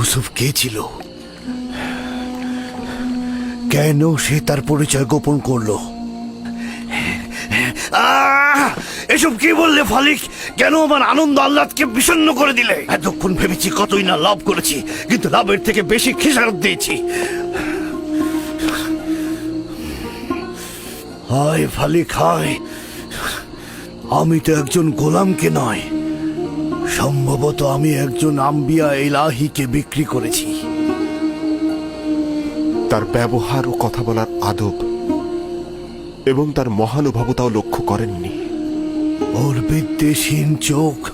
ইউসুফ কে ছিল? কেন সে তার পরিচয় গোপন করল! এসব কি বললে, ফালিক? কেন আমার আনন্দ আহ্লাদকে বিষণ্ণ করে দিলে? এতক্ষণ ভেবেছি কতই না লাভ করেছি, কিন্তু লাভের থেকে বেশি খেসারত দিয়েছি। হয়, ফালিক, হায়! আমি তো একজন গোলামকে নয়। সম্ভবত আমি একজন আম্বিয়া এলাহিকে বিক্রি করেছি। তার ব্যবহার ও কথা বলার আদব এবং তার মহানুভবতাও লক্ষ্য করেননি। ওর বিদ্বেষহীন চোখ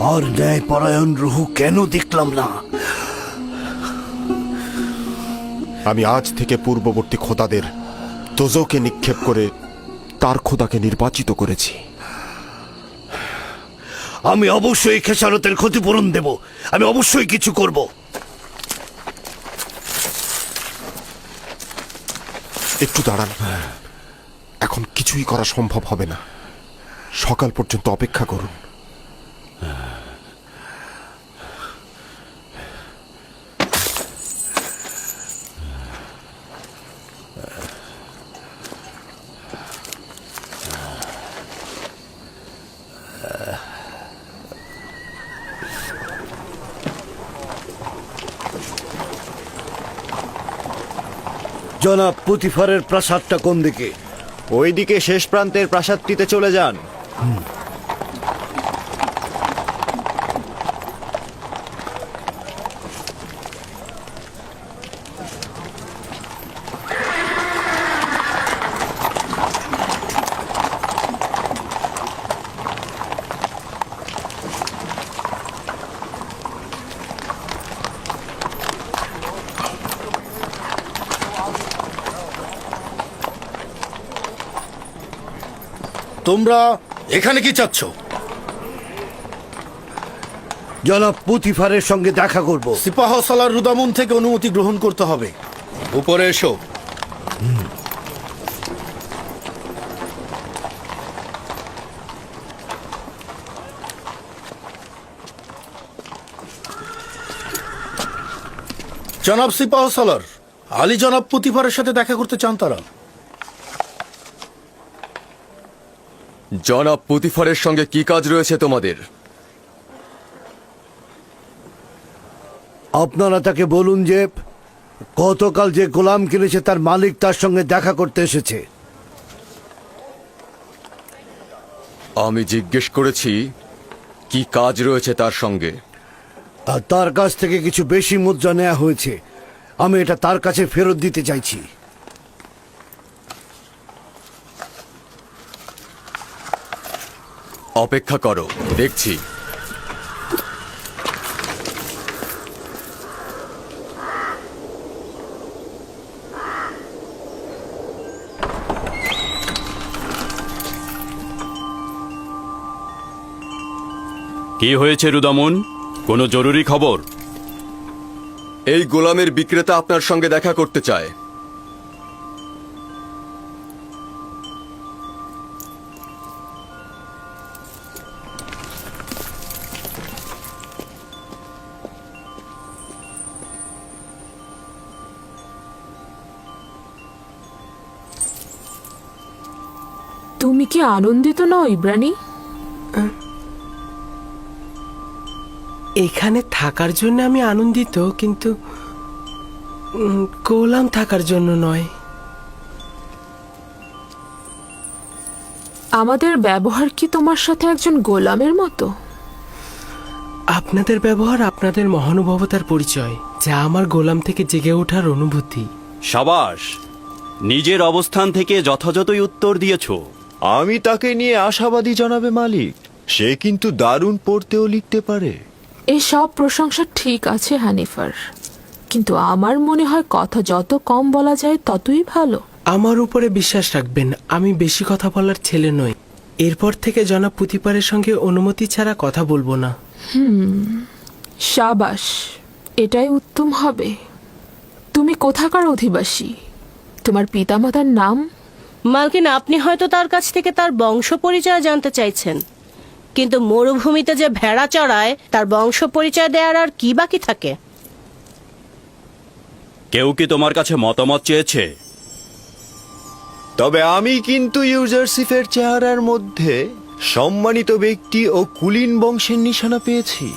আর ন্যায় পরায়ণ রুহু কেন দেখলাম না? আমি আজ থেকে পূর্ববর্তী খোদাদের তোজোকে নিক্ষেপ করে তার খোদাকে নির্বাচিত করেছি। আমি অবশ্যই খেসারতের ক্ষতিপূরণ দেব। আমি অবশ্যই কিছু করব। একটু দাঁড়ান। এখন কিছুই করা সম্ভব হবে না। সকাল পর্যন্ত অপেক্ষা করুন। জনাব পুতিফারের প্রাসাদটা কোন দিকে? ওইদিকে শেষ প্রান্তের প্রাসাদটিতে চলে যান। তোমরা এখানে কি চাচ্ছ? জনাব পুতিফারের সঙ্গে দেখা করব। সিপাহ সালার রুদামুন থেকে অনুমতি গ্রহণ করতে হবে। উপরে এসো। জনাব সিপাহ সালার আলী জনাব পুতিফারের সাথে দেখা করতে চান তারা? জনাব পুতিফারের সঙ্গে কি কাজ রয়েছে তোমাদের? আপনারা তাকে বলুন যে গতকাল যে গোলাম কিনেছে তার মালিক তার সঙ্গে দেখা করতে এসেছে। আমি জিজ্ঞেস করেছি কি কাজ রয়েছে তার সঙ্গে? তার কাছ থেকে কিছু বেশি মুদ্রা নেওয়া হয়েছে। আমি এটা তার কাছে ফেরত দিতে চাইছি। অপেক্ষা করো দেখছি। কি হয়েছে রুদামুন? কোনো জরুরি খবর? এই গোলামের বিক্রেতা আপনার সঙ্গে দেখা করতে চায়। তুমি কি আনন্দিত নও ইব্রানি? এখানে থাকার জন্য আমি আনন্দিত কিন্তু গোলাম থাকার জন্য নয়। আমাদের ব্যবহার কি তোমার সাথে একজন গোলামের মতো? আপনাদের ব্যবহার আপনাদের মহানুভবতার পরিচয় যা আমার গোলাম থেকে জেগে ওঠার অনুভূতি। সাবাস নিজের অবস্থান থেকে যথাযথই উত্তর দিয়েছ। আমি তাকে নিয়ে আশাবাদী জনাবে মালিক। সে কিন্তু দারুণ পড়তেও লিখতে পারে। এই সব প্রশংসা ঠিক আছে হানিফার। কিন্তু আমার মনে হয় কথা যত কম বলা যায় ততই ভালো। আমার উপরে বিশ্বাস রাখবেন আমি বেশি কথা বলার ছেলে নই। এরপর থেকে জনাব পুতিপারের সঙ্গে অনুমতি ছাড়া কথা বলব না। সাবাস এটাই উত্তম হবে। তুমি কোথাকার অধিবাসী? তোমার পিতামাতার নাম? মালকিন, আপনি হয়তো তার কাছ থেকে তার বংশ পরিচয় জানতে চাইছেন। কিন্তু মরুভূমিতে যে ভেড়া চড়ায়, তার বংশ পরিচয় দেওয়ার আর কি বাকি থাকে? কেউ কি তোমার কাছে মতামত চেয়েছে? তবে আমি কিন্তু ইউজারসিফের চেহারার মধ্যে সম্মানিত ব্যক্তি ও কুলিন বংশের নিশানা পেয়েছি।